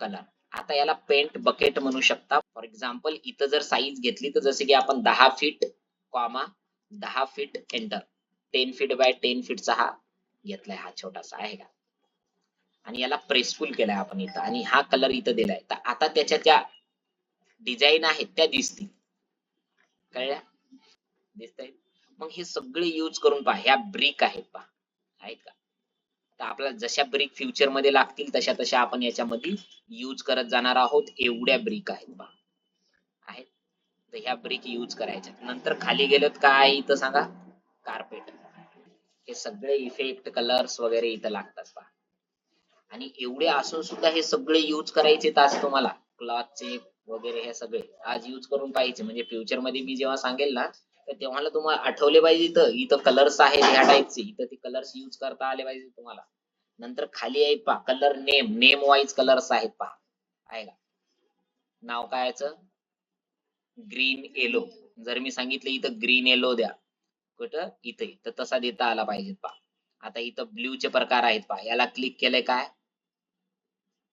Colour. आता याला paint bucket म्हणू शकता. फॉर एक्झाम्पल इथं जर साईज घेतली तर जसे की आपण दहा फीट कॉमा दहा feet enter ten feet by ten फीटचा हा घेतलाय हा छोटासा आहे का? आणि याला प्रेसफुल केलाय आपण इथं. आणि हा कलर इथं दिलाय. तर आता त्याच्या ज्या डिझाईन आहेत त्या दिसतील. कळल्या? दिसत मग हे सगळे यूज करून पहा. ह्या ब्रिक आहेत पहा. आहेत का? तर आपल्याला जशा ब्रिक फ्युचरमध्ये लागतील तशा तशा आपण याच्यामध्ये यूज करत जाणार आहोत. एवढ्या ब्रिक आहेत बा आहेत. तर ह्या ब्रिक यूज करायच्या नंतर खाली गेलोत काय? इथं सांगा. कार्पेट हे सगळे इफेक्ट कलर्स वगैरे इथं लागतात बा आणि एवढे असून सुद्धा हे सगळे यूज करायचे आज तुम्हाला. क्लॉथचे वगैरे हे सगळे आज यूज करून पाहिजे म्हणजे फ्युचरमध्ये मी जेव्हा सांगेल ना तर तेव्हा तुम्हाला आठवले पाहिजे इथं. इथं कलर्स आहेत ह्या टाईपचे इथं ते कलर्स युज करता आले पाहिजे तुम्हाला. नंतर खाली आहे पहा colour name name wise colours आहेत पहा. आहे का? नाव काय ग्रीन येलो जर मी सांगितलं इथं ग्रीन येलो द्या कुठं? इथे. तर तसा देता आला पाहिजे पहा. आता इथं ब्ल्यूचे प्रकार आहेत पहा. याला क्लिक केलंय काय?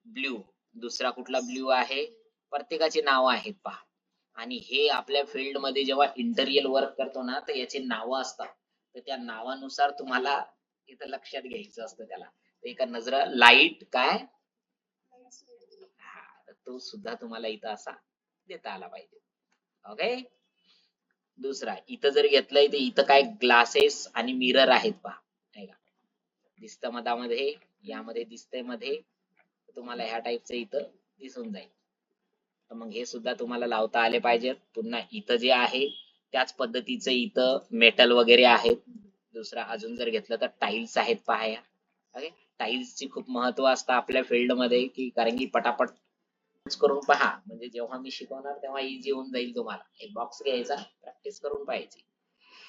ब्ल्यू दुसरा कुठला ब्ल्यू आहे? प्रत्येकाची नाव आहेत पहा. आणि हे आपल्या फील्डमध्ये जेव्हा इंटरियल वर्क करतो ना तर याचे नावं असतात. तर त्या नावानुसार तुम्हाला इथं लक्षात घ्यायचं असतं त्याला. एका नजर लाइट काय? तो सुद्धा तुम्हाला इथं असा देता आला पाहिजे. ओके दुसरा इथं जर घेतलंय तर इथं काय ग्लासेस आणि मिरर आहेत पहा. आहे का मधामध्ये यामध्ये दिसतंयमध्ये. तुम्हाला ह्या टाईपचं इथं दिसून जाईल. तर मग हे सुद्धा तुम्हाला लावता आले पाहिजेत पुन्हा इथं जे आहे त्याच पद्धतीचं इथं मेटल वगैरे आहेत दुसरा अजून जर घेतलं तर टाइल्स आहेत पहा या ओके टाइल्सची खूप महत्त्व असतं आपल्या फील्डमध्ये की कारण की पटापट करून पहा. म्हणजे जेव्हा मी शिकवणार तेव्हा इझी होऊन जाईल तुम्हाला. एक बॉक्स घ्यायचा प्रॅक्टिस करून पाहायची.